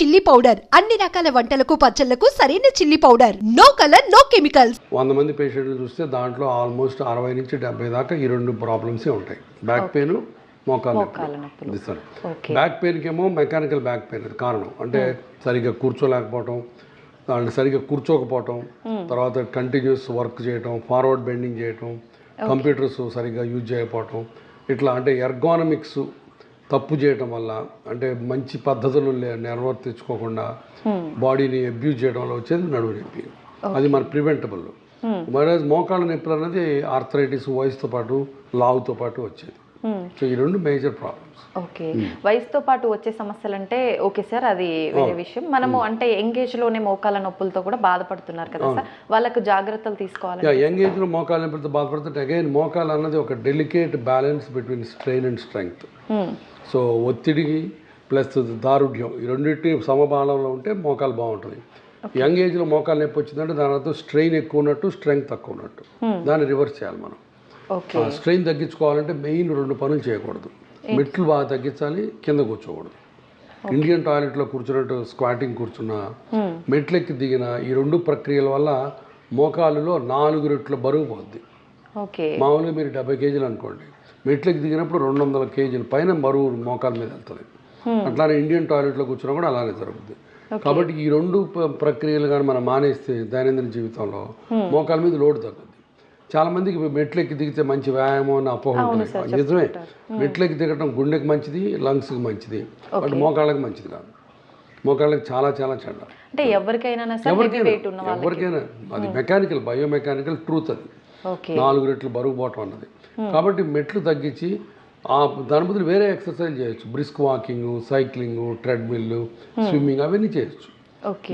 Chilli powder అన్ని రకాల వంటలకు పచ్చళ్ళకు సరైన chilli powder no colour no chemicals వంద మంది పేషెంట్లు చూస్తే దాంట్లో ఆల్మోస్ట్ అరవై నుంచి డెబ్బై దాకా ఈ రెండు ప్రాబ్లమ్సే ఉంటాయి. బ్యాక్ పెయిన్ మోకాలు బ్యాక్ పెయిన్కి ఏమో మెకానికల్ బ్యాక్ పెయిన్ అది కారణం. అంటే సరిగ్గా కూర్చోలేకపోవటం అంటే సరిగ్గా కూర్చోకపోవటం తర్వాత కంటిన్యూస్ వర్క్ చేయటం ఫార్వర్డ్ బెండింగ్ చేయటం కంప్యూటర్స్ సరిగ్గా యూజ్ చేయకపోవటం ఇట్లా అంటే ఎర్గానమిక్స్ తప్పు చేయటం వల్ల అంటే మంచి పద్ధతులు నిర్వర్తించుకోకుండా బాడీని అబ్యూజ్ చేయడం వల్ల వచ్చేది నడువు నొప్పి. అది మన ప్రివెంటబుల్. మరి మోకాళ్ళ నొప్పులు అనేది ఆర్థరైటిస్ వయసుతో పాటు లావుతో పాటు వచ్చేది. సో ఈ రెండు మేజర్ ప్రాబ్లమ్స్ ఓకే వయసుతో పాటు వచ్చే సమస్యలు అంటే ఓకే సార్ అది వేరే విషయం. మనము అంటే ఎంగేజ్లోనే మోకాల నొప్పులతో కూడా బాధపడుతున్నారు కదా సార్ వాళ్ళకు జాగ్రత్తలు తీసుకోవాలి యంగ్ ఏజ్లో మోకాళ్ళ నొప్పులతో బాధపడుతుంటే అగైన్ మోకాలు అన్నది ఒక delicate balance between strain and strength Hmm. So ఒత్తిడికి ప్లస్ దారుఢ్యం ఈ రెండింటిని సమబాలంలో ఉంటే మోకాలు బాగుంటుంది. యంగ్ ఏజ్లో మోకాలు నొప్పి వచ్చిందంటే దాని అర్థం స్ట్రెయిన్ ఎక్కువ ఉన్నట్టు స్ట్రెంగ్త్ తక్కువ ఉన్నట్టు. దాన్ని రివర్స్ చేయాలి మనం. స్ట్రెయిన్ తగ్గించుకోవాలంటే మెయిన్ రెండు పనులు చేయకూడదు. మెట్లు బాగా తగ్గించాలి కింద కూర్చోకూడదు. ఇండియన్ టాయిలెట్లో కూర్చున్నట్టు స్క్వాటింగ్ కూర్చున్నా మెట్లెక్కి దిగిన ఈ రెండు ప్రక్రియల వల్ల మోకాలులో నాలుగు రెట్ల బరువు పోద్ది. మామూలుగా మీరు డెబ్బై కేజీలు అనుకోండి. మెట్లకి దిగినప్పుడు రెండు వందల కేజీల పైన బరువు మోకాల మీద వెళ్తుంది. అట్లానే ఇండియన్ టాయిలెట్లో కూర్చున్నా కూడా అలానే జరుగుతుంది కాబట్టి ఈ రెండు ప్రక్రియలు కానీ మనం మానేస్తే దైనందిన జీవితంలో మోకాల మీద లోడ్ తగ్గుద్ది చాలా మందికి మెట్లెక్కి దిగితే మంచి వ్యాయామం అని అపోహ ఉంటుంది. నిజమే. మెట్లెక్కి దిగడం గుండెకి మంచిది లంగ్స్కి మంచిది బట్ మోకాళ్ళకి మంచిది కాదు. మోకాళ్ళకి చాలా చాలా చెడ్డ. అంటే ఎవరికైనా ఎవరికైనా అది మెకానికల్ బయోమెకానికల్ ట్రూత్ అది. నాలుగు రెట్లు బరువు పోవటం అన్నది. కాబట్టి మెట్లు తగ్గించి ఆ దాని బదులు వేరే ఎక్సర్సైజ్ చేయొచ్చు. Brisk walking cycling treadmill swimming అవన్నీ చేయొచ్చు.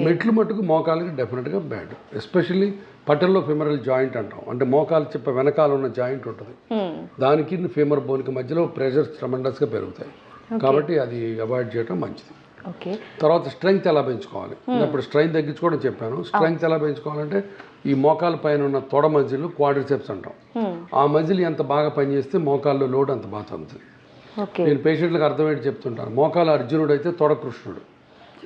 మెట్లు మట్టుకు మోకాలకి డెఫినెట్గా బ్యాడ్. ఎస్పెషల్లీ పటల్లో ఫెమరల్ జాయింట్ అంటాం. అంటే మోకాలు చెప్పే వెనకాల ఉన్న జాయింట్ ఉంటుంది. దానికి ఫేమర్ బోన్కి మధ్యలో ప్రెషర్స్ ట్రమండస్గా పెరుగుతాయి. కాబట్టి అది అవాయిడ్ చేయడం మంచిది. తర్వాత స్ట్రెంగ్త్ ఎలా పెంచుకోవాలి? ఇప్పుడు స్ట్రెంగ్త్ తగ్గించుకోవడం చెప్పాను. స్ట్రెంగ్త్ ఎలా పెంచుకోవాలంటే ఈ మోకాల పైన ఉన్న తొడ మజిల్ క్వాడ్రిసెప్స్ అంటాం. ఆ మజిల్ ఎంత బాగా పనిచేస్తే మోకాల్లో లోడ్ అంత బాగా తగ్గుతుంది. నేను పేషెంట్లకు అర్థమయ్యేది చెప్తుంటాను. మోకాలు అర్జునుడు అయితే తొడ కృష్ణుడు.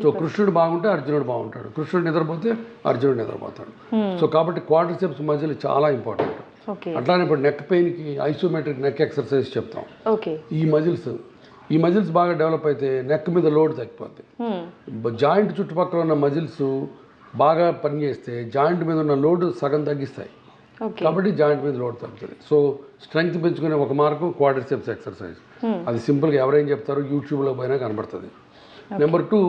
సో కృష్ణుడు బాగుంటే అర్జునుడు బాగుంటాడు. కృష్ణుడు నిద్రపోతే అర్జునుడు నిద్రపోతాడు. సో కాబట్టి క్వాడ్రిసెప్స్ మజిల్ చాలా ఇంపార్టెంట్ అట్లానే ఇప్పుడు నెక్ పెయిన్కి ఐసోమెట్రిక్ నెక్ ఎక్సర్సైజ్ చెప్తాం. ఈ మజిల్స్ ఈ మజిల్స్ బాగా డెవలప్ అయితే నెక్ మీద లోడ్ తగ్గిపోద్ది. జాయింట్ చుట్టుపక్కల ఉన్న మజిల్స్ బాగా పనిచేస్తే జాయింట్ మీద ఉన్న లోడ్ సగం తగ్గిస్తాయి. కాబట్టి జాయింట్ మీద లోడ్ తగ్గుతుంది. సో స్ట్రెంగ్త్ పెంచుకునే ఒక మార్గం క్వాడ్రిసెప్స్ ఎక్సర్సైజ్ అది సింపుల్గా ఎవరైనా చెప్తారో యూట్యూబ్లో పోయినా కనబడుతుంది. నెంబర్ టూ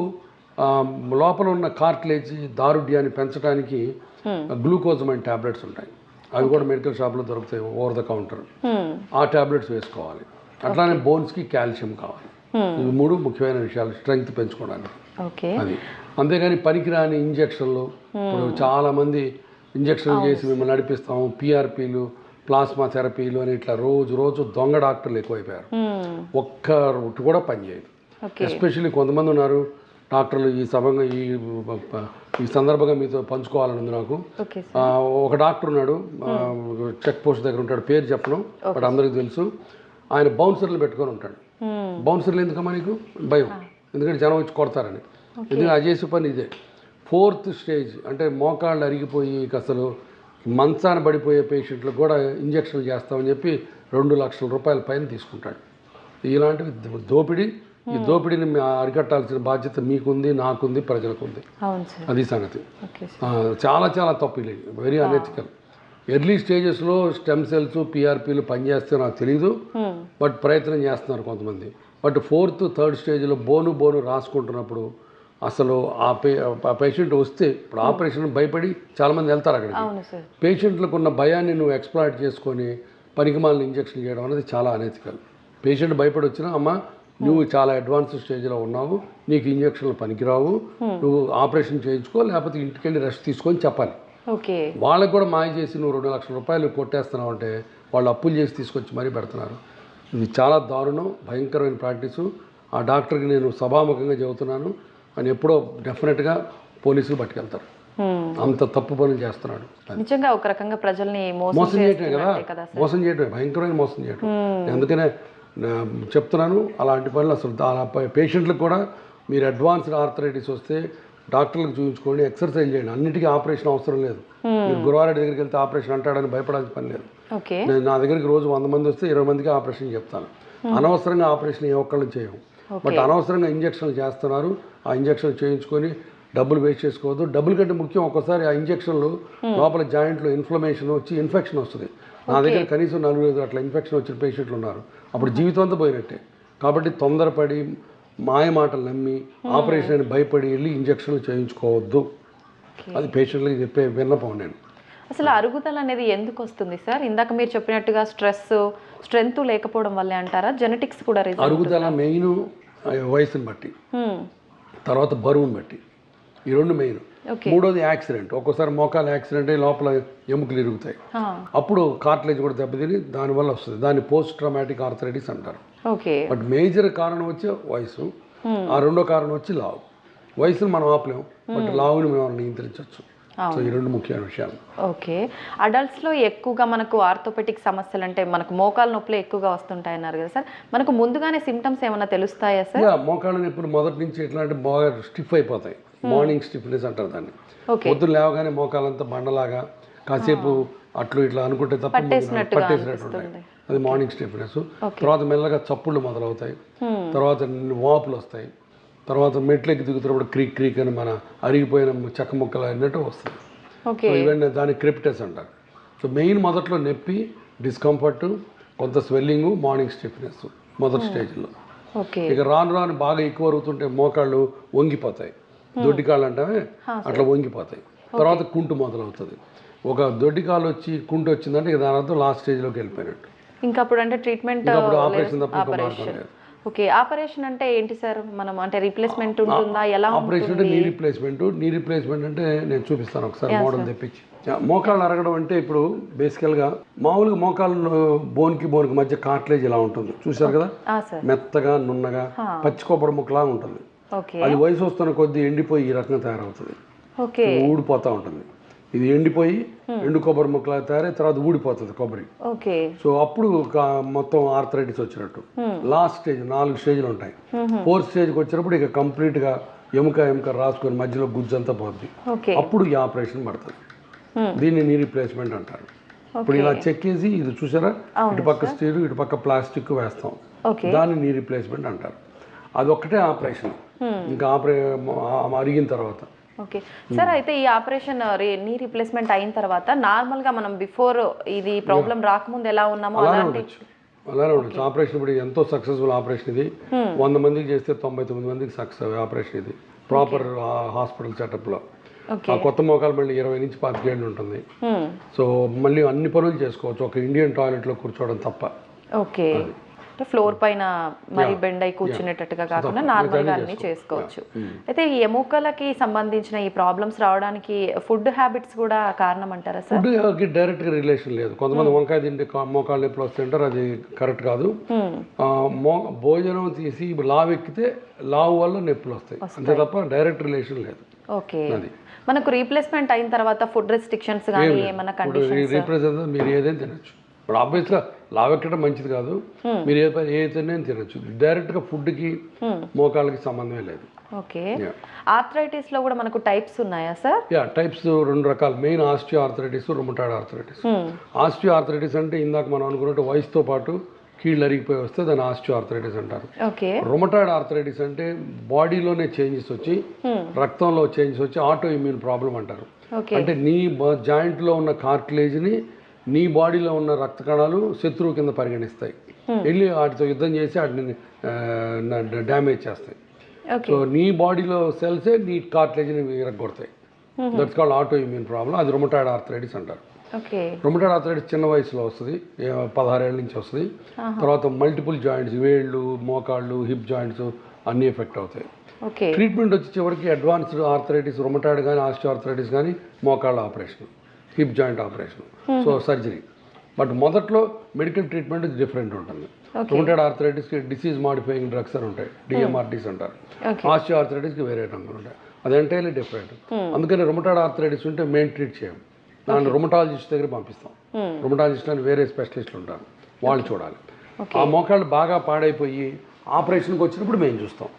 లోపల ఉన్న కార్ట్లేజ్ దారుఢ్యాన్ని పెంచడానికి గ్లూకోజమైన్ ట్యాబ్లెట్స్ ఉంటాయి. అవి కూడా మెడికల్ షాప్లో దొరుకుతాయి ఓవర్ ద కౌంటర్. ఆ ట్యాబ్లెట్స్ వేసుకోవాలి. అట్లానే బోన్స్కి కాల్షియం కావాలి. ఇవి మూడు ముఖ్యమైన విషయాలు స్ట్రెంగ్త్ పెంచుకోవడానికి. అది. అంతేగాని పనికిరాని ఇంజక్షన్లు. ఇప్పుడు చాలా మంది ఇంజక్షన్లు చేసి మిమ్మల్ని నడిపిస్తాం పిఆర్పీలు ప్లాస్మా థెరపీలు అని ఇట్లా రోజు రోజు దొంగ డాక్టర్లు ఎక్కువైపోయారు. ఒక్క కూడా పనిచేయదు ఎస్పెషల్లీ కొంతమంది ఉన్నారు డాక్టర్లు ఈ సభంగా ఈ ఈ సందర్భంగా మీతో పంచుకోవాలని ఉంది నాకు ఒక డాక్టర్ ఉన్నాడు చెక్ పోస్ట్ దగ్గర ఉంటాడు పేరు చెప్పను బట్ అందరికీ తెలుసు. ఆయన బౌన్సర్లు పెట్టుకొని ఉంటాడు. బౌన్సర్లు ఎందుకమ్మా నీకు? భయం. ఎందుకంటే జనం వచ్చి కొడతారని. ఎందుకంటే అది చేసే పని ఇదే. ఫోర్త్ స్టేజ్ అంటే మోకాళ్ళు అరిగిపోయి అసలు మంచాన పడిపోయే పేషెంట్లకు కూడా ఇంజక్షన్లు చేస్తామని చెప్పి రెండు లక్షల రూపాయల పైన తీసుకుంటాడు. ఇలాంటివి దోపిడీ ఈ దోపిడీని అరికట్టాల్సిన బాధ్యత మీకుంది నాకుంది ప్రజలకు ఉంది అవును సార్. అది సంగతి. చాలా చాలా తప్పు వెరీ అనెథికల్ ఎర్లీ స్టేజెస్లో స్టెమ్ సెల్స్ పిఆర్పీలు పనిచేస్తే నాకు తెలియదు బట్ ప్రయత్నం చేస్తున్నారు కొంతమంది. బట్ ఫోర్త్ థర్డ్ స్టేజ్లో బోను బోను రాసుకుంటున్నప్పుడు అసలు ఆ పే పేషెంట్ వస్తే ఇప్పుడు ఆపరేషన్ భయపడి చాలామంది వెళ్తారు అక్కడికి. పేషెంట్లకు ఉన్న భయాన్ని నువ్వు ఎక్స్ప్లాయిట్ చేసుకొని పనికిమాలిన ఇంజక్షన్ చేయడం అనేది చాలా అనెథికల్ పేషెంట్ భయపడి వచ్చినా అమ్మ నువ్వు చాలా అడ్వాన్స్ స్టేజ్లో ఉన్నావు నీకు ఇంజక్షన్లు పనికిరావు నువ్వు ఆపరేషన్ చేయించుకో లేకపోతే ఇంటికి వెళ్ళి రెస్ట్ తీసుకొని చెప్పాలి. వాళ్ళకి కూడా మాయ చేసి నువ్వు రెండు లక్షల రూపాయలు కొట్టేస్తున్నావు అంటే వాళ్ళు అప్పులు చేసి తీసుకొచ్చి మరీ పెడుతున్నారు. ఇది చాలా దారుణం భయంకరమైన ప్రాక్టీసు. ఆ డాక్టర్కి నేను సభాముఖంగా చెబుతున్నాను. అని ఎప్పుడో డెఫినెట్గా పోలీసులు పట్టుకెళ్తారు. అంత తప్పు పనులు చేస్తున్నాడు. నిజంగా ఒక రకంగా ప్రజల్ని మోసం చేయటమే కదా? మోసం చేయటమే భయంకరమైన మోసం చేయటం. అందుకనే చెప్తున్నాను అలాంటి పనులు అసలు పేషెంట్లకు కూడా మీరు అడ్వాన్స్డ్ ఆర్థరైటిస్ వస్తే డాక్టర్లకు చూపించుకోండి ఎక్సర్సైజ్ చేయండి అన్నిటికీ ఆపరేషన్ అవసరం లేదు. మీరు గురువారెడ్డి దగ్గరికి వెళ్తే ఆపరేషన్ అంటాడని భయపడాల్సిన పని లేదు. నేను నా దగ్గరికి రోజు వంద మంది వస్తే ఇరవై మందికి ఆపరేషన్ చెప్తాను. అనవసరంగా ఆపరేషన్ ఏ ఒక్కళ్ళు చేయము. బట్ అనవసరంగా ఇంజక్షన్లు చేస్తున్నారు ఆ ఇంజక్షన్లు చేయించుకొని డబ్బులు వేస్ట్ చేసుకోవద్దు. డబ్బుల కంటే ముఖ్యం ఒక్కసారి ఆ ఇంజక్షన్లు లోపల జాయింట్లో ఇన్ఫ్లమేషన్ వచ్చి ఇన్ఫెక్షన్ వస్తుంది. నా దగ్గర కనీసం నలుగురు ఐదు అట్లా ఇన్ఫెక్షన్ వచ్చిన పేషెంట్లు ఉన్నారు. అప్పుడు జీవితం అంతా పోయినట్టే. కాబట్టి తొందరపడి మాయ మాటలు నమ్మి ఆపరేషన్ అని భయపడి వెళ్ళి ఇంజక్షన్లు చేయించుకోవద్దు. అది పేషెంట్లకి చెప్పే విన్నపం నేను. అసలు అరుగుదల అనేది ఎందుకు వస్తుంది సార్? ఇందాక మీరు చెప్పినట్టుగా స్ట్రెస్ స్ట్రెంగ్త్ లేకపోవడం వల్లే అంటారా? జెనెటిక్స్ కూడా అరుగుదల మెయిన్ వయసుని బట్టి. తర్వాత బరువుని బట్టి. ఈ రెండు మెయిన్ మూడోది యాక్సిడెంట్ ఒక్కోసారి మోకాలు యాక్సిడెంట్ అయ్యి లోపల ఎముకలు ఇరుగుతాయి. అప్పుడు కార్ట్లేజ్ కూడా దెబ్బతిని దానివల్ల వస్తుంది. దాన్ని పోస్ట్ ట్రామాటిక్ ఆర్థరైటిస్ అంటారు. ఓకే బట్ మేజర్ కారణం వచ్చి వయసు. ఆ రెండో కారణం వచ్చి లావు. వయసును మనం ఆపలేం బట్ లావుని మనం నియంత్రించవచ్చు. సో ఈ రెండు ముఖ్యమైన విషయాలు. ఓకే అడల్ట్స్లో ఎక్కువగా మనకు ఆర్థోపెటిక్ సమస్యలు అంటే మనకు మోకాలు నొప్పులు ఎక్కువగా వస్తుంటాయి అన్నారు కదా సార్. మనకు ముందుగానే సిమ్టమ్స్ ఏమైనా తెలుస్తాయా సార్? మోకాళ్ళ నొప్పులు మొదటి నుంచి ఎట్లా అంటే బాగా స్టిఫ్ అయిపోతాయి. మార్నింగ్ స్టిఫ్నెస్ అంటారు దాన్ని. ఓకే. పొద్దున్న లేవగానే మోకాలంతా బండలాగా కాసేపు అట్లు ఇట్లా అనుకుంటే తప్ప పట్టేసినట్టు ఉంటాయి. అది మార్నింగ్ స్టిఫ్నెస్. తర్వాత మెల్లగా చప్పుళ్ళు మొదలవుతాయి. తర్వాత వాపులు వస్తాయి. తర్వాత మెట్లెక్కి దిగుతున్నప్పుడు క్రీక్ క్రీక్ అని మన అరిగిపోయిన చెక్క ముక్కలు అన్నట్టు వస్తుంది ఇవన్నీ దాన్ని క్రిప్టెస్ అంటారు. సో మెయిన్ మొదట్లో నొప్పి డిస్కంఫర్ట్ కొంత స్వెల్లింగ్ మార్నింగ్ స్టిఫ్నెస్ మొదటి స్టేజ్లో. ఇక రాను రాను బాగా ఎక్కువ అరుగుతుంటే మోకాళ్ళు వంగిపోతాయి. దొడ్డికాళ్ళు అంటే అట్లా వంగిపోతాయి. తర్వాత కుంటు మొదలవుతుంది. ఒక దొడ్డికాలు వచ్చి కుంటు వచ్చిందంటే ఇక దాని అర్థం లాస్ట్ స్టేజ్లోకి వెళ్ళిపోయినట్టు. ఇంకా అప్పుడు అంటే ట్రీట్మెంట్ ఆపరేషన్ తప్ప ఇంకో మార్గం ఆపరేషన్ లేదు. ఓకే ఆపరేషన్ అంటే ఏంటి సార్? మనం అంటే రీప్లేస్మెంట్ ఉంటుందా? ఎలా ఆపరేషన్ అంటే నీ రీప్లేస్మెంట్. నీ రీప్లేస్మెంట్ అంటే నేను చూపిస్తాను ఒకసారి మోడల్ తెప్పించి. మోకాళ్ళు అరగడం అంటే ఇప్పుడు బేసికల్గా మామూలుగా మోకాళ్ళు బోన్కి బోన్కి మధ్య కార్ట్లేజ్ ఇలా ఉంటుంది. చూశారు కదా? మెత్తగా నున్నగా పచ్చి కొబ్బరి ముక్కలా ఉంటుంది. అది వయసు వస్తున్న కొద్దీ ఎండిపోయి ఈ రకంగా తయారవుతుంది. ఊడిపోతూ ఉంటుంది. ఇది ఎండిపోయి ఎండు కొబ్బరి ముక్కలా తయారై తర్వాత ఊడిపోతుంది కొబ్బరి. సో అప్పుడు మొత్తం ఆర్థరైటిస్ వచ్చినట్టు. లాస్ట్ స్టేజ్ నాలుగు స్టేజ్లు ఉంటాయి. ఫోర్త్ స్టేజ్కి వచ్చినప్పుడు ఇక కంప్లీట్గా ఎముక ఎముక రాసుకొని మధ్యలో గుజ్జంతా పోద్ది. ఓకే. అప్పుడు ఈ ఆపరేషన్ పడుతుంది. దీన్ని నీ రీప్లేస్మెంట్ అంటారు. ఇప్పుడు ఇలా చెక్కేసి ఇది చూసారా? ఇటు పక్క స్టీల్ ఇటు పక్క ప్లాస్టిక్ వేస్తాం. దాన్ని నీ రీప్లేస్మెంట్ అంటారు. అదొక్కటే ఆపరేషన్. ఇంకా ఆపరే అరిగిన తర్వాత. ఓకే సార్ అయితే ఈ ఆపరేషన్ నీ రీప్లేస్మెంట్ అయిన తర్వాత నార్మల్గా మనం బిఫోర్ ఇది ప్రాబ్లం రాకముందు ఎలా ఉన్నామో అలానే అలాంటి ఉండొచ్చు. అలానే ఉండొచ్చు. ఆపరేషన్ ఇప్పుడు ఎంతో సక్సెస్ఫుల్ ఆపరేషన్ ఇది. వంద మందికి చేస్తే తొంభై తొమ్మిది మందికి సక్సెస్ ఆపరేషన్ ఇది. ప్రాపర్ హాస్పిటల్ సెటప్లో. ఆ కొత్త మోకాలు మళ్ళీ ఇరవై నుంచి పాతికేళ్ళు ఉంటుంది. సో మళ్ళీ అన్ని పనులు చేసుకోవచ్చు. ఒక ఇండియన్ టాయిలెట్లో కూర్చోవడం తప్ప. ఓకే అంటే ఫ్లోర్ పైన మరి బెండ్ అయి కూర్చునేటట్టుగా కాకుండా నార్మల్గా అన్ని చేసుకోవచ్చు. అయితే ఈ ఎముకలకి సంబంధించిన ఈ ప్రాబ్లమ్స్ రావడానికి ఫుడ్ హ్యాబిట్స్ కూడా కారణం అంటారా సార్ ఫుడ్కి డైరెక్ట్గా రిలేషన్ లేదు. కొంతమంది వంకాయ తింటే మోకాళ్ళు నొప్పులు వస్తుంటారు అది కరెక్ట్ కాదు. మో భోజనం తీసి లావు ఎక్కితే లావు వల్ల నొప్పులు వస్తాయి. అంతే తప్ప డైరెక్ట్ రిలేషన్ లేదు. ఓకే. మనకు రీప్లేస్మెంట్ అయిన తర్వాత ఫుడ్ రెస్ట్రిక్షన్స్ కానీ ఏమైనా ఇప్పుడు కండిషన్ రీప్రజెంట్ మీరు ఏదైనా తినచ్చు. ఇప్పుడు ఆబ్వియస్గా లావు ఎక్కడం మంచిది కాదు. మీరు ఏ పని ఏ తినే తినచ్చు. డైరెక్ట్గా ఫుడ్కి మోకాళ్ళకి సంబంధమే లేదు. ఓకే. Yeah. ఆర్థరైటిస్లో కూడా మనకు టైప్స్ ఉన్నాయా సార్ యా టైప్స్ రెండు రకాలు. Main osteoarthritis rheumatoid arthritis osteoarthritis అంటే ఇందాక మనం అనుకున్నట్టు వయసుతో పాటు కీళ్ళు అరిగిపోయి వస్తే దాన్ని ఆస్టియో ఆర్థరైటిస్ అంటారు. ఓకే. రొమటాయిడ్ ఆర్థరైటిస్ అంటే బాడీలోనే చేంజెస్ వచ్చి రక్తంలో చేంజెస్ వచ్చి ఆటో ఇమ్యూన్ ప్రాబ్లం అంటారు అంటే నీ జాయింట్లో ఉన్న కార్టిలేజ్ని నీ బాడీలో ఉన్న రక్త కణాలు శత్రువు కింద పరిగణిస్తాయి. వెళ్ళి వాటితో యుద్ధం చేసి వాటిని డ్యామేజ్ చేస్తాయి. సో నీ బాడీలో సెల్సే నీ కార్టిలేజ్ని విరగొడతాయి that's called autoimmune problem అది రొమటాయిడ్ ఆర్థరైటిస్ అంటారు. రొమటాయిడ్ ఆర్థరైటిస్ చిన్న వయసులో వస్తుంది. పదహారేళ్ళ నుంచి వస్తుంది. తర్వాత మల్టిపుల్ జాయింట్స్ వేళ్ళు మోకాళ్ళు హిప్ జాయింట్స్ అన్నీ ఎఫెక్ట్ అవుతాయి. ట్రీట్మెంట్ వచ్చి చివరికి అడ్వాన్స్డ్ ఆర్థరైటిస్ రొమటాయిడ్ కానీ ఆస్టియో ఆర్థరైటిస్ కానీ మోకాళ్ళ operation hip joint operation so surgery. But మొదట్లో మెడికల్ ట్రీట్మెంట్ డిఫరెంట్ ఉంటుంది. రొమటాయిడ్ ఆర్థరైటిస్కి డిసీజ్ మాడిఫైయింగ్ డ్రగ్స్ అని ఉంటాయి. డిఎంఆర్టీస్ అంటారు. ఆస్టియో ఆర్థరైటిస్కి వేరే రంగులు ఉంటాయి. అది ఎంటైర్లీ డిఫరెంట్ అందుకని రొమటాయిడ్ ఆర్థరైటిస్ ఉంటే మేము ట్రీట్ చేయం. దాన్ని రొమటాలజిస్ట్ దగ్గర పంపిస్తాం. రొమటాలజిస్ట్ అని వేరే స్పెషలిస్టులు ఉంటారు. వాళ్ళు చూడాలి. ఆ మోకాళ్ళు బాగా పాడైపోయి ఆపరేషన్కి వచ్చినప్పుడు మేము చూస్తాం.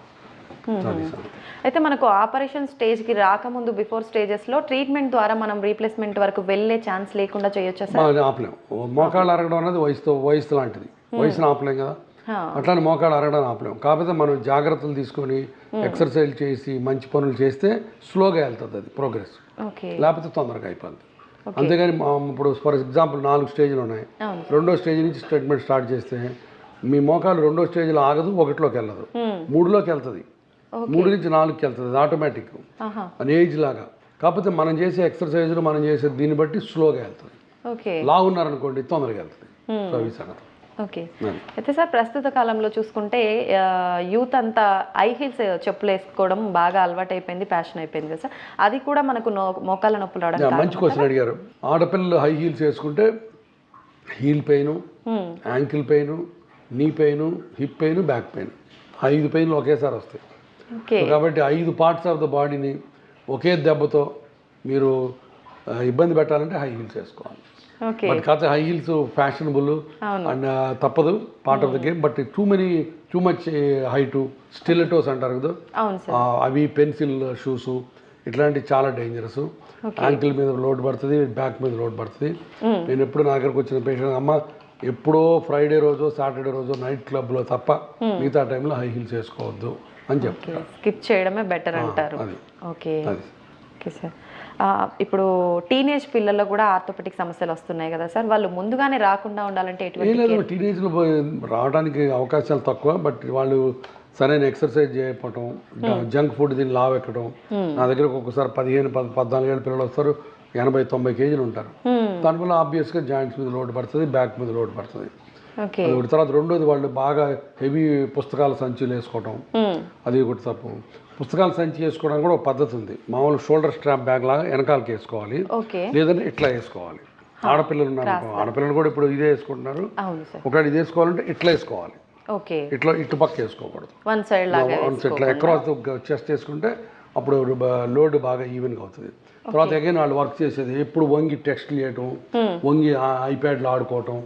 అయితే మనకు ఆపరేషన్ స్టేజ్కి రాకముందు బిఫోర్ స్టేజెస్లో ట్రీట్మెంట్ ద్వారా మనం రీప్లేస్మెంట్ వరకు వెళ్ళే ఛాన్స్ లేకుండా చేయొచ్చా ఆపలేం. మోకాళ్ళు అరగడం అనేది వయసుతో వయసు లాంటిది. వయసును ఆపలేం కదా. అట్లానే మోకాళ్ళు అరగడం ఆపలేం. కాకపోతే మనం జాగ్రత్తలు తీసుకొని ఎక్సర్సైజ్ చేసి మంచి పనులు చేస్తే స్లోగా వెళ్తుంది అది ప్రోగ్రెస్. లేకపోతే తొందరగా అయిపోద్ది. అంతేగాని ఇప్పుడు ఫర్ ఎగ్జాంపుల్ నాలుగు స్టేజ్లు ఉన్నాయి. రెండో స్టేజ్ నుంచి ట్రీట్మెంట్ స్టార్ట్ చేస్తే మీ మోకాలు రెండో స్టేజ్లో ఆగదు ఒకటిలోకి వెళ్ళదు. మూడులోకి వెళ్తుంది. మూడు నుంచి నాలుగుకి వెళ్తుంది ఆటోమేటిక్ అని ఏజ్ లాగా. కాకపోతే మనం చేసే ఎక్సర్సైజులు మనం చేసే దీన్ని బట్టి స్లోగా వెళ్తుంది. ఓకే. లా ఉన్నారనుకోండి తొందరగా వెళ్తుంది. సో ఈ సంగతి ఓకే. అయితే సార్ ప్రస్తుత కాలంలో చూసుకుంటే యూత్ అంతా ఐ హీల్స్ చెప్పులు వేసుకోవడం బాగా అలవాటు అయిపోయింది ప్యాషన్ అయిపోయింది కదా సార్. అది కూడా మనకు నో మోకాళ్ళ నొప్పులు యా, రావడానికి మంచి క్వశ్చన్ అడిగారు. ఆడపిల్లలు హై హీల్స్ వేసుకుంటే heel pain ankle pain knee pain hip pain back pain ఐదు పెయిన్లు ఒకేసారి వస్తాయి. కాబట్టి ఐదు పార్ట్స్ ఆఫ్ ద బాడీని ఒకే దెబ్బతో మీరు ఇబ్బంది పెట్టాలంటే హై హీల్స్ వేసుకోవాలి. బట్ కాకపోతే హై హీల్స్ ఫ్యాషనబుల్ అండ్ తప్పదు part of the game but too many too much height stilettos అంటారు కదా. అవి పెన్సిల్ షూస్ ఇట్లాంటివి చాలా డేంజరస్ యాంకిల్ మీద లోడ్ పడుతుంది బ్యాక్ మీద లోడ్ పడుతుంది. నేను ఎప్పుడు నా దగ్గరకు వచ్చిన పేషెంట్ అమ్మ ఎప్పుడో ఫ్రైడే రోజు సాటర్డే రోజు నైట్ క్లబ్లో తప్ప మిగతా టైంలో హై హీల్స్ వేసుకోవద్దు. అని చెప్తాను స్కిప్ చేయడమే బెటర్ అంటారు. ఓకే. Okay sir. ఇప్పుడు టీనేజ్ పిల్లల్లో కూడా ఆర్థోపెటిక్ సమస్యలు వస్తున్నాయి కదా సార్. వాళ్ళు ముందుగానే రాకుండా ఉండాలంటే ఎటువంటి టీనేజ్లో రావడానికి అవకాశాలు తక్కువ బట్ వాళ్ళు సరైన ఎక్సర్సైజ్ చేయకపోవటం జంక్ ఫుడ్ దీన్ని లావ్ ఎక్కడం నా దగ్గర ఒక్కొక్కసారి పదిహేను పద్ పద్నాలుగు ఏళ్ళ పిల్లలు వస్తారు ఎనభై తొంభై కేజీలు ఉంటారు. దానివల్ల ఆబ్వియస్గా జాయింట్స్ మీద లోడ్ పడుతుంది బ్యాక్ మీద లోడ్ పడుతుంది. ఒకటి. తర్వాత రెండోది వాళ్ళు బాగా హెవీ పుస్తకాల సంచులు వేసుకోవటం. అది ఒకటి తప్పు. పుస్తకాల సంచి వేసుకోవడానికి కూడా ఒక పద్ధతి ఉంది. మామూలు షోల్డర్ స్ట్రాప్ బ్యాగ్ లాగా వెనకాలకి వేసుకోవాలి. లేదంటే ఇట్లా వేసుకోవాలి. ఆడపిల్లలు ఉన్నారు ఆడపిల్లలు కూడా ఇప్పుడు ఇదే వేసుకుంటున్నారు. ఒకవేళ ఇది వేసుకోవాలంటే ఇట్లా వేసుకోవాలి. ఇట్లా ఇటు పక్క వేసుకోకూడదు. వన్ సైడ్ ఇట్లా అక్రాస్ చెస్ట్ వేసుకుంటే అప్పుడు లోడ్ బాగా ఈవెన్గా అవుతుంది. తర్వాత అగైన్ వాళ్ళు వర్క్ చేసేది ఎప్పుడు వంగి టెక్స్ట్ చేయటం వంగి ఐప్యాడ్లో ఆడుకోవటం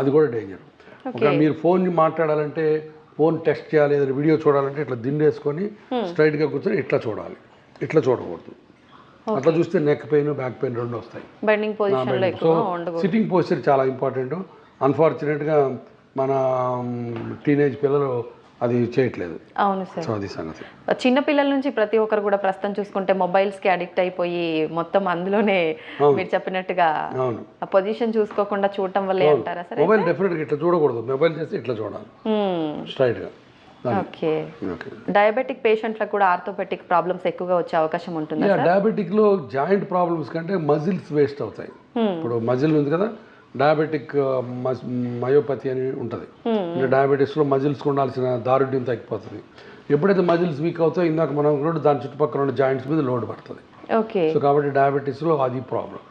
అది కూడా డేంజర్ ఒక మీరు ఫోన్ మాట్లాడాలంటే ఫోన్ టెక్స్ట్ చేయాలి ఏదైనా వీడియో చూడాలంటే ఇట్లా దిండేసుకొని స్ట్రైట్గా కూర్చొని ఇట్లా చూడాలి. ఇట్లా చూడకూడదు. అట్లా చూస్తే నెక్ పెయిన్ బ్యాక్ పెయిన్ రెండు వస్తాయి. సో సిట్టింగ్ పోస్చర్ చాలా ఇంపార్టెంట్ అన్ఫార్చునేట్గా మన టీనేజ్ పిల్లలు అది చేయట్లేదు. అవును సార్. సో అది సంగతి. చిన్న పిల్లల నుంచి ప్రతి ఒక్కరు కూడా ప్రస్తుతం చూసుకుంటే మొబైల్స్కి అడిక్ట్ అయిపోయి మొత్తం అందులోనే మీరు చెప్పినట్టుగా ఆ పొజిషన్ చూసుకోకుండా చూడటం వల్లే అంటారా సార్ మొబైల్ డెఫినెట్గా ఇట్లా చూడకూడదు. మొబైల్ చేస్తే ఇట్లా చూడాలి. స్ట్రైట్గా ఓకే. ఓకే. డయాబెటిక్ పేషెంట్లకు కూడా ఆర్థోపెటిక్ ప్రాబ్లమ్స్ ఎక్కువగా వచ్చే అవకాశం ఉంటుందా యా డయాబెటిక్లో జాయింట్ ప్రాబ్లమ్స్ కంటే మజిల్స్ వేస్ట్ అవుతాయి. ఇప్పుడు మజిల్ ఉంది కదా డయాబెటిక్ మయోపతి అని ఉంటుంది. అంటే డయాబెటిక్స్లో మజిల్స్కి ఉండాల్సిన దారుఢ్యం తగ్గిపోతుంది. ఎప్పుడైతే మజిల్స్ వీక్ అవుతాయో ఇందాక మనం కూడా దాని చుట్టుపక్కల ఉన్న జాయింట్స్ మీద లోడ్ పడుతుంది. ఓకే. సో కాబట్టి డయాబెటీస్లో అది ప్రాబ్లం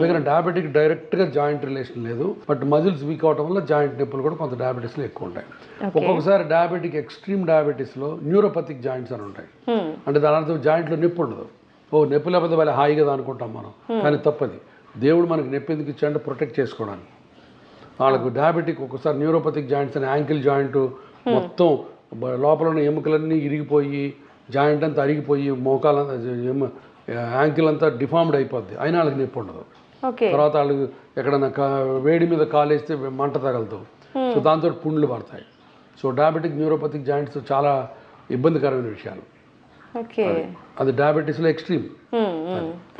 దగ్గర డయాబెటిక్ డైరెక్ట్గా జాయింట్ రిలేషన్ లేదు. బట్ మజిల్స్ వీక్ అవడం వల్ల జాయింట్ నొప్పులు కూడా కొంత డయాబెటీస్లో ఎక్కువ ఉంటాయి. ఒక్కొక్కసారి డయాబెటిక్ ఎక్స్ట్రీమ్ డయాబెటీస్లో న్యూరోపతిక్ జాయింట్స్ అని ఉంటాయి. అంటే దాని అర్థం జాయింట్లో నొప్పి ఉండదు. ఓ నొప్పి లేకపోతే వాళ్ళ హాయి కదా అనుకుంటాం మనం కానీ తప్పది. దేవుడు మనకి నొప్పి ఎందుకు ఇచ్చాడంటే ప్రొటెక్ట్ చేసుకోవడానికి. వాళ్ళకు డయాబెటిక్ ఒక్కసారి న్యూరోపతిక్ జాయింట్స్ అని యాంకిల్ జాయింట్ మొత్తం లోపల ఉన్న ఎముకలన్నీ ఇరిగిపోయి జాయింట్ అంతా అరిగిపోయి మోకాలంతా యాంకిల్ అంతా డిఫార్మ్డ్ అయిపోద్ది. అయినా వాళ్ళకి నొప్పి ఉండదు. తర్వాత వాళ్ళు ఎక్కడైనా కా వేడి మీద కాలేస్తే మంట తగలదు. సో దాంతో పుండ్లు పడతాయి. సో డయాబెటిక్ న్యూరోపతిక్ జాయింట్స్ చాలా ఇబ్బందికరమైన విషయాలు. ఓకే. అది. డయాబెటీస్లో ఎక్స్ట్రీమ్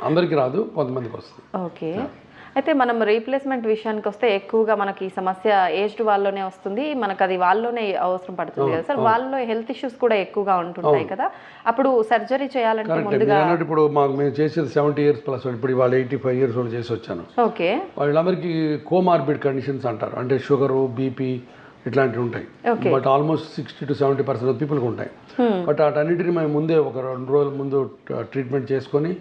అందరికీ రాదు కొంతమందికి వస్తుంది. ఓకే. అయితే మనం రీప్లేస్మెంట్ విషయానికి వస్తే ఎక్కువగా మనకి ఈ సమస్య ఏజ్డ్ వాళ్ళలోనే వస్తుంది. మనకు అది వాళ్ళలోనే అవసరం పడుతుంది కదా సార్. వాళ్ళలో హెల్త్ ఇష్యూస్ కూడా ఎక్కువగా ఉంటుంటాయి కదా. అప్పుడు సర్జరీ చేయాలంటే ముందుగా ఇప్పుడు మాకు మేము చేసేది సెవెంటీ ఇయర్స్ ప్లస్ ఇప్పుడు ఇవాళ ఎయిటీ ఫైవ్ ఇయర్స్ వాళ్ళు చేసి వచ్చాను. ఓకే. వాళ్ళందరికీ కోమార్బిడ్ కండిషన్స్ అంటారు. అంటే షుగరు బీపీ ఇట్లాంటివి ఉంటాయి. But almost sixty to seventy percent of పీపుల్కి ఉంటాయి. బట్ వాటన్నిటిని మేము ముందే ఒక రెండు రోజుల ముందు ట్రీట్మెంట్ చేసుకొని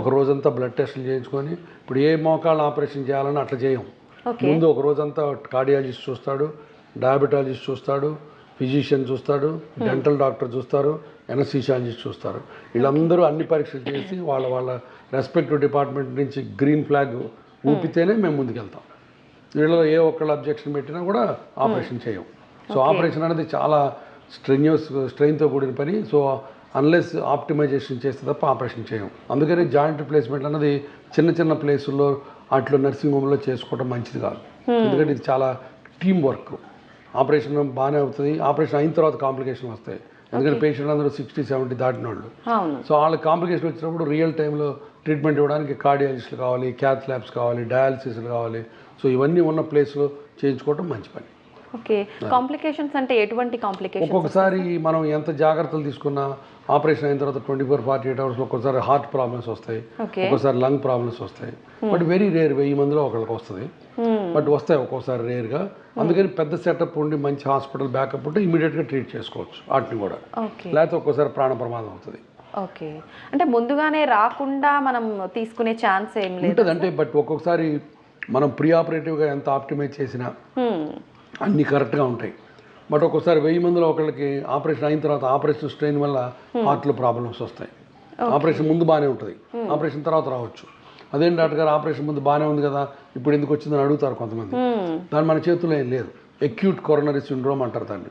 ఒక రోజంతా బ్లడ్ టెస్టులు చేయించుకొని ఇప్పుడు ఏ మోకాళ్ళ ఆపరేషన్ చేయాలని అట్లా చేయం. ముందు ఒక రోజంతా కార్డియాలజిస్ట్ చూస్తాడు డయాబెటాలజిస్ట్ చూస్తాడు ఫిజిషియన్ చూస్తాడు డెంటల్ డాక్టర్ చూస్తారు ఎనస్థీషియాలజిస్ట్ చూస్తారు. వీళ్ళందరూ అన్ని పరీక్షలు చేసి వాళ్ళ వాళ్ళ రెస్పెక్టివ్ డిపార్ట్మెంట్ నుంచి గ్రీన్ ఫ్లాగ్ ఊపితేనే మేము ముందుకెళ్తాం. వీళ్ళలో ఏ ఒక్కళ్ళు అబ్జెక్షన్ పెట్టినా కూడా ఆపరేషన్ చేయం. సో ఆపరేషన్ అనేది చాలా స్ట్రెన్యూస్ స్ట్రెయిన్తో కూడిన పని. సో అన్లెస్ ఆప్టిమైజేషన్ చేస్తే తప్ప ఆపరేషన్ చేయం. అందుకని జాయింట్ రిప్లేస్మెంట్ అన్నది చిన్న చిన్న ప్లేసుల్లో అట్లా నర్సింగ్ హోమ్లో చేసుకోవడం మంచిది కాదు. ఎందుకంటే ఇది చాలా టీం వర్క్ ఆపరేషన్ బాగానే అవుతుంది. ఆపరేషన్ అయిన తర్వాత కాంప్లికేషన్ వస్తాయి. ఎందుకంటే పేషెంట్ అందరూ సిక్స్టీ సెవెంటీ దాటిన వాళ్ళు సో వాళ్ళకి కాంప్లికేషన్ వచ్చినప్పుడు రియల్ టైంలో ట్రీట్మెంట్ ఇవ్వడానికి కార్డియాలజిస్టులు కావాలి క్యాత్ ల్యాబ్స్ కావాలి డయాలసిస్లు కావాలి. సో ఇవన్నీ ఉన్న ప్లేస్లో చేయించుకోవడం మంచి పని. ఓకే. కాంప్లికేషన్స్ అంటే ఎటువంటి కాంప్లికేషన్ ఒక్కొక్కసారి మనం ఎంత జాగ్రత్తలు తీసుకున్నా ఆపరేషన్ అయిన తర్వాత twenty four forty eight hours ఒక్కోసారి హార్ట్ ప్రాబ్లమ్స్ వస్తాయి. ఒక్కోసారి లంగ్ ప్రాబ్లమ్స్ వస్తాయి. బట్ వెరీ రేర్ వెయ్యి మందిలో ఒకరికి వస్తుంది. బట్ వస్తాయి ఒక్కోసారి రేర్గా. అందుకని పెద్ద సెటప్ ఉండి మంచి హాస్పిటల్ బ్యాకప్ ఉంటే ఇమీడియట్గా ట్రీట్ చేసుకోవచ్చు వాటిని కూడా. లేకపోతే ఒక్కోసారి ప్రాణ ప్రమాదం అవుతుంది ఓకే. అంటే ముందుగానే రాకుండా మనం తీసుకునే ఛాన్స్ ఏం లేదు. ఉంటుంది అంటే బట్ ఒక్కొక్కసారి మనం ప్రీ ఆపరేటివ్గా ఎంత ఆప్టిమైజ్ చేసినా. అన్నీ కరెక్ట్గా ఉంటాయి. బట్ ఒక్కోసారి వెయ్యి మందిలో ఒకళ్ళకి ఆపరేషన్ అయిన తర్వాత ఆపరేషన్ స్ట్రెయిన్ వల్ల హార్ట్లో ప్రాబ్లమ్స్ వస్తాయి. ఆపరేషన్ ముందు బాగానే ఉంటుంది. ఆపరేషన్ తర్వాత రావచ్చు. అదేం డాక్టర్ గారు ఆపరేషన్ ముందు బాగానే ఉంది కదా ఇప్పుడు ఎందుకు వచ్చిందని అడుగుతారు కొంతమంది. దాని మన చేతుల్లో ఏం లేదు. ఎక్యూట్ కొరనరీ సిండ్రోమ్ అంటారు దాన్ని.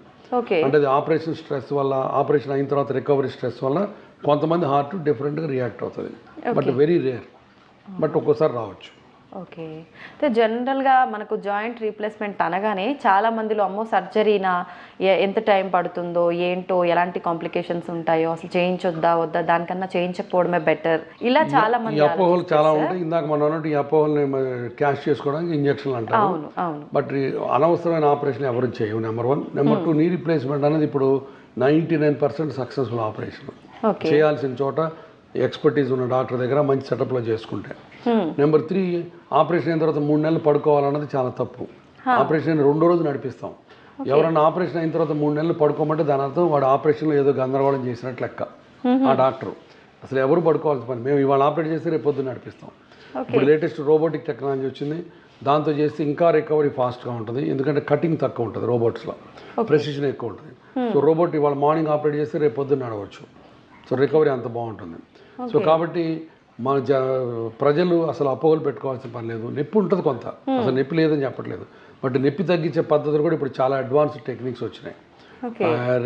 అంటే అది ఆపరేషన్ స్ట్రెస్ వల్ల ఆపరేషన్ అయిన తర్వాత రికవరీ స్ట్రెస్ వల్ల కొంతమంది హార్ట్ డిఫరెంట్గా రియాక్ట్ అవుతుంది. బట్ వెరీ రేర్ బట్ ఒక్కోసారి రావచ్చు. ఓకే. అయితే జనరల్గా మనకు జాయింట్ రీప్లేస్మెంట్ అనగానే చాలా మందిలో అమ్మో సర్జరీనా? ఎంత టైం పడుతుందో? ఏంటో? ఎలాంటి కాంప్లికేషన్స్ ఉంటాయో? అసలు చేయించొద్దా? వద్దా? దానికన్నా చేయించకపోవడమే బెటర్. ఇలా చాలా మంది అపోహలు చాలా ఉంటాయి. ఇందాక మనం అన్నట్టు ఈ అపోహల్ని క్యాష్ చేసుకోవడానికి ఇంజక్షన్లు అంటారు. అవును అవును. బట్ అనవసరమైన ఆపరేషన్ ఎవరు చేయవు number one. Number two knee replacement అనేది ఇప్పుడు ninety nine percent successful operation. చేయాల్సిన చోట ఎక్స్పర్టీస్ ఉన్న డాక్టర్ దగ్గర మంచి సెటప్లో చేసుకుంటే. నెంబర్ త్రీ ఆపరేషన్ అయిన తర్వాత మూడు నెలలు పడుకోవాలన్నది చాలా తప్పు. ఆపరేషన్ రెండో రోజు నడిపిస్తాం. ఎవరన్నా ఆపరేషన్ అయిన తర్వాత మూడు నెలలు పడుకోమంటే దాని అర్థం వాడు ఆపరేషన్లో ఏదో గందరగోళం చేసినట్లు లెక్క. ఆ డాక్టర్. అసలు ఎవరు పడుకోవాల్సిన పని? మేము ఇవాళ ఆపరేట్ చేస్తే రేపు పొద్దున్న నడిపిస్తాం. ఇప్పుడు లేటెస్ట్ రోబోటిక్ టెక్నాలజీ వచ్చింది. దాంతో చేస్తే ఇంకా రికవరీ ఫాస్ట్గా ఉంటుంది. ఎందుకంటే కటింగ్ తక్కువ ఉంటుంది రోబోట్స్లో ప్రెసిషన్ ఎక్కువ ఉంటుంది. సో రోబోట్ ఇవాళ మార్నింగ్ ఆపరేట్ చేస్తే రేపు పొద్దున్న నడవచ్చు. సో రికవరీ అంత బాగుంటుంది. సో కాబట్టి మన జ ప్రజలు అసలు అపోహలు పెట్టుకోవాల్సిన పని లేదు. నొప్పి ఉంటుంది కొంత. అసలు నొప్పి లేదని చెప్పట్లేదు. బట్ నొప్పి తగ్గించే పద్ధతులు కూడా ఇప్పుడు చాలా అడ్వాన్స్డ్ టెక్నిక్స్ వచ్చినాయి.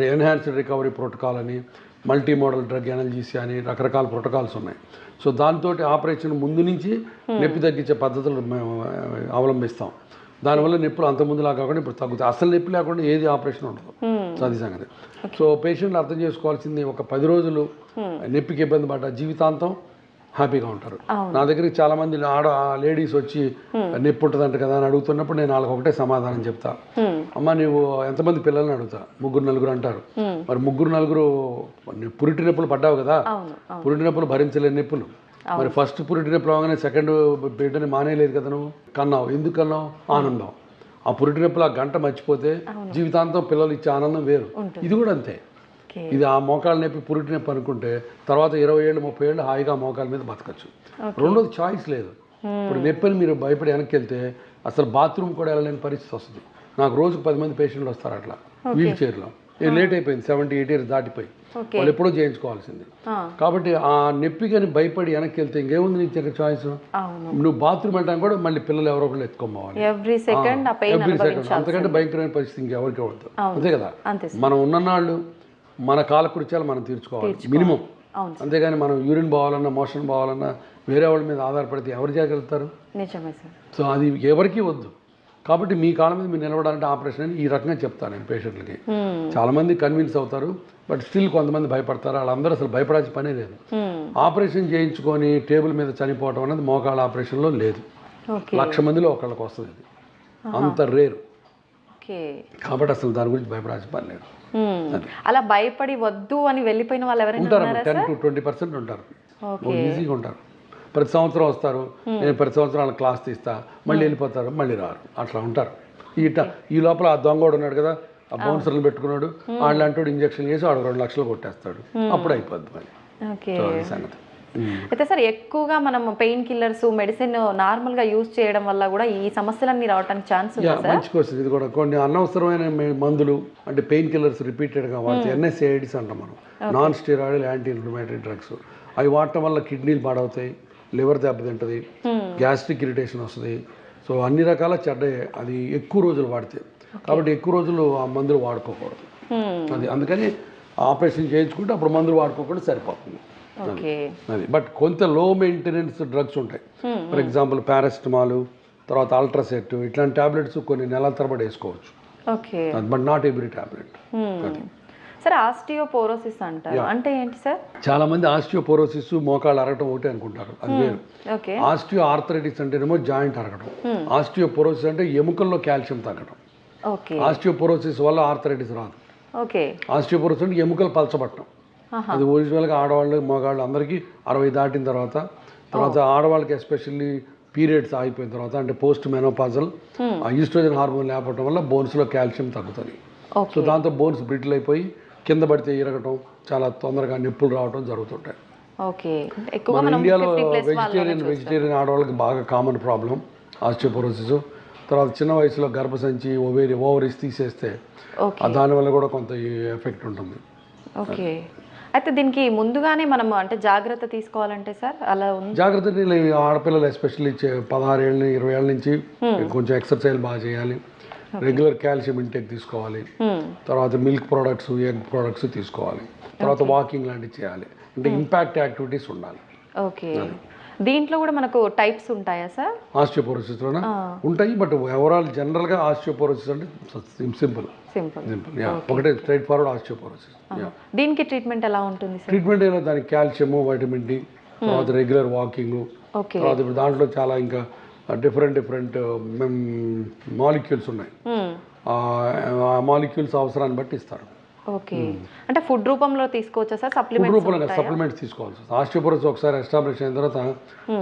ఎన్హాన్స్డ్ రికవరీ ప్రోటోకాల్ అని మల్టీ మోడల్ డ్రగ్ ఎనర్జీసీ అని రకరకాల ప్రోటోకాల్స్ ఉన్నాయి. సో దాంతో ఆపరేషన్ ముందు నుంచి నొప్పి తగ్గించే పద్ధతులు మేము అవలంబిస్తాం. దానివల్ల నొప్పులు అంత ముందులా కాకుండా ఇప్పుడు తగ్గుతాయి. అసలు నొప్పి లేకుండా ఏది ఆపరేషన్ ఉండదు. సో అది సంగతి. సో పేషెంట్లు అర్థం చేసుకోవాల్సింది ఒక పది రోజులు నొప్పికి ఇబ్బంది పడ్డ జీవితాంతం హ్యాపీగా ఉంటారు. నా దగ్గరికి చాలా మంది ఆడ లేడీస్ వచ్చి నొప్పి ఉంటుందంట కదా అని అడుగుతున్నప్పుడు నేను వాళ్ళకి ఒకటే సమాధానం చెప్తా. అమ్మ నువ్వు ఎంతమంది పిల్లల్ని అడుగుతా? ముగ్గురు నలుగురు అంటారు. మరి ముగ్గురు నలుగురు పురిటి నొప్పులు పడ్డావు కదా? పురిటి నొప్పులు భరించలేని నొప్పులు. మరి ఫస్ట్ పురిటి నొప్పులు అవగానే సెకండ్ బిడ్డని మానేయలేదు కదా నువ్వు? కన్నావు. ఎందుకు కన్నావు? ఆనందం. ఆ పురిటి నొప్పులు ఆ గంట మర్చిపోతే జీవితాంతం పిల్లలు ఇచ్చే ఆనందం వేరు. ఇది కూడా అంతే. ఇది ఆ మోకాలు నొప్పి పురిటి నొప్పి అనుకుంటే తర్వాత ఇరవై ఏళ్ళు ముప్పై ఏళ్ళు హాయిగా మోకాల మీద బతకచ్చు. రెండోది చాయిస్ లేదు. ఇప్పుడు నొప్పిని మీరు భయపడి వెనక్కి వెళ్తే అసలు బాత్రూమ్ కూడా వెళ్ళలేని పరిస్థితి వస్తుంది. నాకు రోజుకు పది మంది పేషెంట్లు వస్తారు అట్లా వీల్ చైర్లో. ఇది లేట్ అయిపోయింది సెవెంటీ ఎయిట్ ఇయర్స్ దాటిపోయి. వాళ్ళు ఎప్పుడో చేయించుకోవాల్సింది. కాబట్టి ఆ నొప్పి కానీ భయపడి వెనక్కి వెళ్తే ఇంకేముంది నీకు దగ్గర చాయిస్? నువ్వు బాత్రూమ్ వెళ్ళడానికి కూడా మళ్ళీ పిల్లలు ఎవరో ఒకళ్ళు ఎత్తుకోవాలి ఎవ్రీ సెకండ్ అంతకంటే భయంకరమైన పరిస్థితి ఇంకెవరికి అవ్వద్దు. అంతే కదా? మనం ఉన్ననాళ్ళు మన కాలకృత్యాలు మనం తీర్చుకోవాలి. మినిమం. అంతేగాని మనం యూరిన్ పోవాలన్నా మోషన్ పోవాలన్నా వేరే వాళ్ళ మీద ఆధారపడితే ఎవరు చేయగలుగుతారు? సో అది ఎవరికీ వద్దు. కాబట్టి మీ కాళ్ళ మీద మీరు నిలబడాలంటే ఆపరేషన్ అని ఈ రకంగా చెప్తాను నేను పేషెంట్లకి. చాలామంది కన్విన్స్ అవుతారు బట్ స్టిల్ కొంతమంది భయపడతారు. వాళ్ళందరూ అసలు భయపడాల్సిన పనే లేదు. ఆపరేషన్ చేయించుకొని టేబుల్ మీద చనిపోవడం అనేది మోకాళ్ళ ఆపరేషన్లో లేదు. లక్ష మందిలో ఒకళ్ళకి వస్తుంది అంత రేరు. కాబట్టి అసలు దాని గురించి భయపడాల్సిన పని లేదు. అలా భయపడి వద్దు అని వెళ్ళిపోయిన వాళ్ళు ఎవరైనా టెన్ టు ట్వంటీ పర్సెంట్ ఉంటారు. ఈజీగా ఉంటారు. ప్రతి సంవత్సరం వస్తారు. నేను ప్రతి సంవత్సరం వాళ్ళకి క్లాస్ తీస్తా. మళ్ళీ వెళ్ళిపోతారు మళ్ళీ రారు. అట్లా ఉంటారు. ఈ ట- ఈ లోపల ఆ దొంగోడు ఉన్నాడు కదా ఆ బౌన్సర్లు పెట్టుకున్నాడు. వాళ్ళు అంటాడు ఇంజక్షన్ చేసి వాడు రెండు లక్షలు కొట్టేస్తాడు. అప్పుడు అయిపోద్ది అది సంగతి. అయితే సార్ ఎక్కువగా మనం పెయిన్ కిల్లర్స్ మెడిసిన్ నార్మల్గా యూజ్ చేయడం వల్ల కూడా ఈ సమస్యలన్నీ రావడానికి ఛాన్స్ మంచి క్వశ్చన్ ఇది కూడా కొన్ని అనవసరమైన మందులు అంటే పెయిన్ కిల్లర్స్ రిపీటెడ్గా వాడితే ఎన్ఎస్ఏఐడిస్ అంటాం మనం. Non steroid anti inflammatory drugs. అవి వాడటం వల్ల కిడ్నీలు పాడవుతాయి లివర్ దెబ్బతింటుంది గ్యాస్ట్రిక్ ఇరిటేషన్ వస్తుంది. సో అన్ని రకాల చెడ్డ అది ఎక్కువ రోజులు వాడితే. కాబట్టి ఎక్కువ రోజులు ఆ మందులు వాడుకోకూడదు. అది అందుకని ఆపరేషన్ చేయించుకుంటే అప్పుడు మందులు వాడుకోకుండా సరిపోతుంది. అది. బట్ కొంత లో మెయింటెనెన్స్ డ్రగ్స్ ఉంటాయి. ఫర్ ఎగ్జాంపుల్ పారాసిటమాల్ తర్వాత అల్ట్రాసెట్ ఇట్లాంటి టాబ్లెట్స్ కొన్ని నెలల తరబడి వేసుకోవచ్చు. Okay. But not every tablet. Sir osteoporosis అంటారు. అంటే ఏంటి సార్? చాలా మంది ఆస్టియోపోరోసిస్ మోకాళ్ళు అరగటం ఒకటి అనుకుంటారు. అది ఆస్టియో ఆర్థరైటిస్ అంటేనేమో జాయింట్ అరగటం. ఆస్టియోపోరోసిస్ అంటే ఎముకల్లో కాల్షియం తగ్గడం ఆస్టియోపోరోసిస్ వల్ల ఆర్థరైటిస్ రాదు. ఓకే. ఆస్టియోపోరోసిస్ అంటే ఎముకలు పలచబట్టడం. అది ఒరిజినల్గా ఆడవాళ్ళు మగవాళ్ళు అందరికీ అరవై దాటిన తర్వాత తర్వాత ఆడవాళ్ళకి ఎస్పెషల్లీ పీరియడ్స్ ఆగిపోయిన తర్వాత అంటే పోస్ట్ మెనోపాజల్ ఆ ఈస్ట్రోజన్ హార్మోన్ లేకపోవడం వల్ల బోన్స్లో కాల్షియం తగ్గుతుంది. సో దాంతో బోన్స్ బ్రిటిల్ అయిపోయి కింద పడితే ఇరగటం చాలా తొందరగా నొప్పులు రావడం జరుగుతుంటాయి. మన ఇండియాలో వెజిటేరియన్ వెజిటేరియన్ ఆడవాళ్ళకి బాగా కామన్ ప్రాబ్లం ఆస్టియోపోరోసిస్ తర్వాత చిన్న వయసులో గర్భసంచి ఓవేరి ఓవరీస్ తీసేస్తే దానివల్ల కూడా కొంత ఎఫెక్ట్ ఉంటుంది. ఓకే. అయితే దీనికి ముందుగానే మనం అంటే జాగ్రత్త తీసుకోవాలంటే సార్ అలా ఉంది? జాగ్రత్త ఆడపిల్లలు ఎస్పెషల్లీ పదహారు ఏళ్ళ ఇరవై ఏళ్ళ నుంచి కొంచెం ఎక్సర్సైజ్ బాగా చేయాలి. రెగ్యులర్ కాల్షియం ఇంటేక్ తీసుకోవాలి. Hmm. తర్వాత మిల్క్ ప్రోడక్ట్స్ ఎగ్ ప్రోడక్ట్స్ తీసుకోవాలి. తర్వాత వాకింగ్ లాంటివి చేయాలి. అంటే ఇంపాక్ట్ యాక్టివిటీస్ ఉండాలి. ఓకే దీంట్లో కూడా మనకు టైప్స్ ఉంటాయా సార్ ఆస్టియోపోరోసిస్లోన ఉంటాయి బట్ ఓవరాల్ జనరల్గా ఆస్టియోపోరోసిస్ అంటే సింపుల్ సింపుల్ ఒకటే స్ట్రైట్ ఫార్వర్డ్ ఆస్టియోపోరోసిస్ దీనికి ట్రీట్మెంట్ ఎలా ఉంటుంది సార్ ట్రీట్మెంట్ అయినా దానికి కాల్షియము వైటమిన్ డి తర్వాత రెగ్యులర్ వాకింగ్ ఓకే తర్వాత ఇప్పుడు దాంట్లో చాలా ఇంకా డిఫరెంట్ డిఫరెంట్ మాలిక్యూల్స్ ఉన్నాయి. Hmm. ఆ మాలిక్యూల్స్ అవసరాన్ని బట్టి ఇస్తారు. ఓకే. అంటే ఫుడ్ రూపంలో తీసుకోవచ్చా సార్? ఫుడ్ సప్లిమెంట్స్ రూపంలో సప్లిమెంట్స్ తీసుకోవాల్సి వస్తుంది ఆస్టియోపోరోసిస్ ఒకసారి ఎస్టాబ్లిష్ అయిన తర్వాత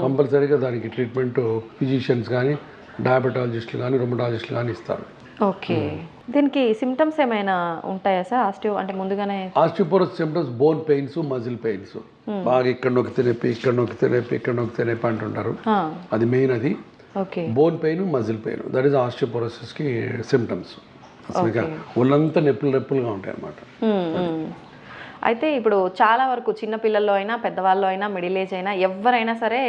కంపల్సరీగా దానికి ట్రీట్మెంట్ ఫిజిషియన్స్ కానీ డయాబెటాలజిస్టులు కానీ రొమటాలజిస్టులు కానీ ఇస్తారు. ఓకే. దీనికి సిమ్టమ్స్ ఏమైనా ఉంటాయా సార్? ఆస్టియో అంటే ముందుగానే osteoporosis symptoms bone pains muscle pains బాగా ఇక్కడ నొక్కితే నొప్పి ఇక్కడ నొక్కితే నొప్పి ఇక్కడ నొక్కితే నొప్పి అంటుంటారు. అది మెయిన్ అది. Okay. Bone pain muscle pain that is ఆస్టియోపోరోసిస్కి symptoms అసలు నొప్పులు నొప్పులుగా ఉంటాయి అన్నమాట. అయితే ఇప్పుడు చాలా వరకు చిన్న పిల్లల్లో అయినా పెద్దవాళ్ళు అయినా మిడిల్ ఏజ్ అయినా ఎవరైనా సరే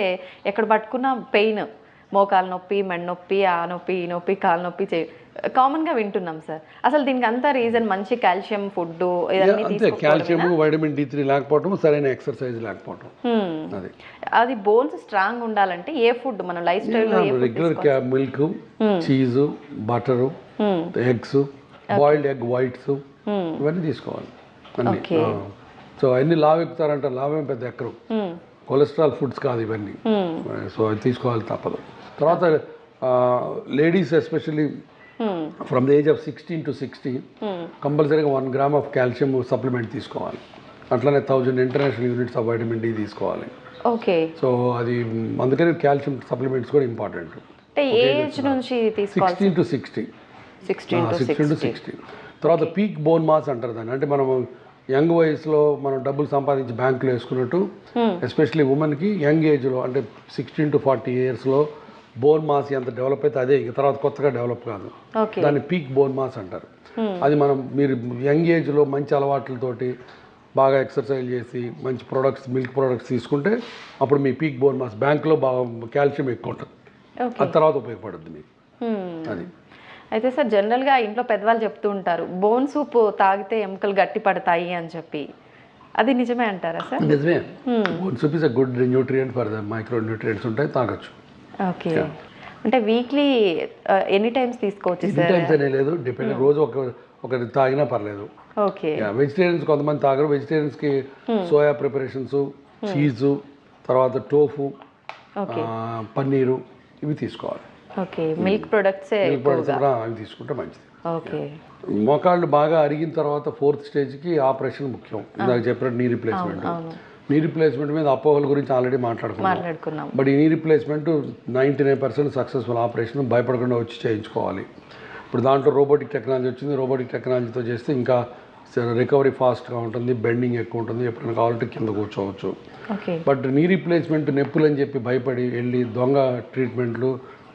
ఎక్కడ పట్టుకున్న పెయిన్. మోకాలు నొప్పి మెడ నొప్పి ఆ నొప్పి ఈ నొప్పి కాలు నొప్పి చే కామన్గా వింటున్నాం సార్ అసలు దీనికి అంతా రీజన్ మంచి కాల్షియం ఫుడ్ అంతే. కాల్షియం వైటమిన్ డి త్రీ లేకపోవటం సరైన ఎక్సర్సైజ్ లేకపోవడం మ్మ్. అది. అది బోన్స్ స్ట్రాంగ్ ఉండాలంటే ఏ ఫుడ్ మన లైఫ్ స్టైల్లో a regular milk cheese butter eggs boiled egg whites ఇవన్నీ తీసుకోవాలి అన్ని. సో అన్ని లావ్ ఎక్కుతారంట లావేం పెద్ద ఎక్కరు. కొలెస్ట్రాల్ ఫుడ్స్ కాదు ఇవన్నీ. సో అది తీసుకోవాలి తప్పదు. తర్వాత ladies especially from the age of sixteen to sixty కంపల్సరీగా one gram of calcium supplement తీసుకోవాలి. అట్లనే thousand international units of vitamin D తీసుకోవాలి. ఓకే సో అది అందుకని కాల్షియం సప్లిమెంట్స్ కూడా ఇంపార్టెంట్ ఏజ్ నుంచి sixteen to sixty sixteen to sixteen తర్వాత peak bone mass అంటారు దాన్ని. అంటే మనం యంగ్ వయసులో మనం డబ్బులు సంపాదించి బ్యాంకులో వేసుకున్నట్టు ఎస్పెషలీ ఉమెన్కి యంగ్ ఏజ్లో అంటే సిక్స్టీన్ టు ఫార్టీ ఇయర్స్లో బోన్ మాస్ ఎంత డెవలప్ అయితే అదే ఇక తర్వాత కొత్తగా డెవలప్ కాదు. దాన్ని పీక్ బోన్ మాస్ అంటారు. అది మనం మీరు యంగ్ ఏజ్లో మంచి అలవాట్లతోటి బాగా ఎక్సర్సైజ్ చేసి మంచి ప్రొడక్ట్స్ మిల్క్ ప్రొడక్ట్స్ తీసుకుంటే అప్పుడు మీ పీక్ బోన్ మాస్ బ్యాంక్లో బాగా కాల్షియం ఎక్కువ ఉంటుంది. అది తర్వాత ఉపయోగపడుతుంది మీకు. అది. అయితే సార్ జనరల్గా ఇంట్లో పెద్దవాళ్ళు చెప్తూ ఉంటారు బోన్ సూప్ తాగితే ఎముకలు గట్టి పడతాయి అని చెప్పి. అది నిజమే అంటారా సార్? నిజమే. Bone soup is a good nutrient for the micronutrients ఉంటాయి తాగొచ్చు. ఓకే. అంటే వీక్లీ ఎనీ టైమ్స్ తీసుకోవచ్చు ఎన్ని టైమ్స్ అనే లేదు. డిపెండ్ రోజు ఒక ఒకరి తాగినా పర్లేదు. ఓకే. వెజిటేరియన్స్ కొంతమంది తాగరు. వెజిటేరియన్స్కి సోయా ప్రిపరేషన్స్ చీజు తర్వాత టోఫు పన్నీరు ఇవి తీసుకోవాలి. ఓకే. మిల్క్ ప్రొడక్ట్సే మిల్క్ ప్రొడక్ట్స్ అవి తీసుకుంటే మంచిది. ఓకే. మోకాళ్ళు బాగా అరిగిన తర్వాత ఫోర్త్ స్టేజ్కి ఆపరేషన్ ముఖ్యం. ఇందాక చెప్పినట్టు నీ రిప్లేస్మెంట్ నీ రిప్లేస్మెంట్ మీద అపోహల గురించి ఆల్రెడీ మాట్లాడుకున్నాం. బట్ ఈ knee replacement ninety nine percent successful operation భయపడకుండా వచ్చి చేయించుకోవాలి. ఇప్పుడు దాంట్లో రోబోటిక్ టెక్నాలజీ వచ్చింది రోబోటిక్ టెక్నాలజీతో చేస్తే ఇంకా రికవరీ ఫాస్ట్గా ఉంటుంది బెండింగ్ ఎక్కువ ఉంటుంది ఎప్పుడైనా కావాలంటే కింద కూర్చోవచ్చు. బట్ నీ రీప్లేస్మెంట్ నొప్పులు అని చెప్పి భయపడి వెళ్ళి దొంగ ట్రీట్మెంట్లు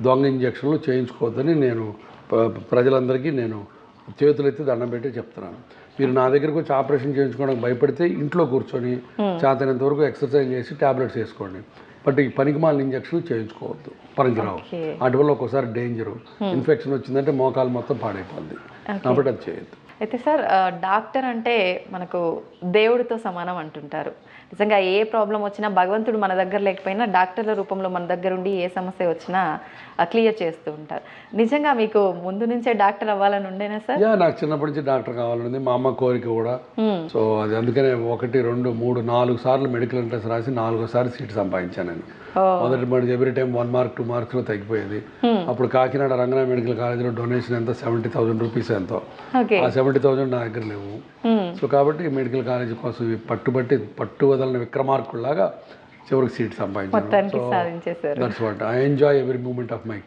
దొంగ ఇంజక్షన్లు చేయించుకోవద్దని నేను ప్రజలందరికీ నేను చేతులెత్తి దండం పెట్టి చెప్తున్నాను. మీరు నా దగ్గరకు వచ్చి ఆపరేషన్ చేయించుకోవడానికి భయపడితే ఇంట్లో కూర్చొని చేతనంత వరకు ఎక్సర్సైజ్ చేసి టాబ్లెట్స్ వేసుకోండి. బట్ ఈ పనికిమాలిన ఇంజక్షన్లు చేయించుకోవద్దు. పనికిరావు. వాటి వల్ల ఒక్కోసారి డేంజరు. ఇన్ఫెక్షన్ వచ్చిందంటే మోకాలు మొత్తం పాడైపోద్ది. కాబట్టి అది చేయొద్దు. అయితే సార్ డాక్టర్ అంటే మనకు దేవుడితో సమానం అంటుంటారు. నిజంగా ఏ ప్రాబ్లం వచ్చినా భగవంతుడు మన దగ్గర లేకపోయినా డాక్టర్ల రూపంలో మన దగ్గర ఉండి ఏ సమస్య వచ్చినా క్లియర్ చేస్తూ ఉంటారు నిజంగా మీకు ముందు నుంచే డాక్టర్ అవ్వాలని ఉండేనా సార్ యా నాకు చిన్నప్పటి నుంచి డాక్టర్ కావాలని మా అమ్మ కోరిక కూడా. సో అది అందుకనే ఒకటి రెండు మూడు నాలుగు సార్లు మెడికల్ ఎంట్రన్స్ రాసి నాలుగోసారి సీట్ సంపాదించాను నేను. మొదటి మరి every time one mark two మార్క్స్లో తగ్గిపోయేది. అప్పుడు కాకినాడ రంగనా మెడికల్ కాలేజీలో డొనేషన్ ఎంత? సెవెంటీ థౌసండ్ రూపీస్ ఎంతో. ఆ సెవెంటీ థౌసండ్ నా దగ్గర లేవు. సో కాబట్టి మెడికల్ కాలేజీ కోసం పట్టుబట్టి పట్టు వదలని విక్రమార్కుల్లాగా చివరికి సీట్ సంపాదించాను that's what I enjoy every moment of my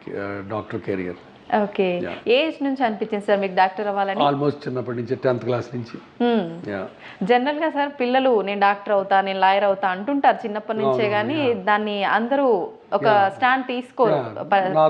doctor career okay. Age నుంచి అనిపించింది సార్ మీకు డాక్టర్ అవ్వాలని? ఆల్మోస్ట్ చిన్నప్పటి నుంచి టెన్త్ క్లాస్ నుంచి. Hmm. యా జనరల్గా సార్ పిల్లలు నేను డాక్టర్ అవుతా నేను లాయర్ అవుతా అంటుంటారు చిన్నప్పటి నుంచే కానీ దాన్ని అందరూ ఒక స్టాండ్ తీసుకోరు నా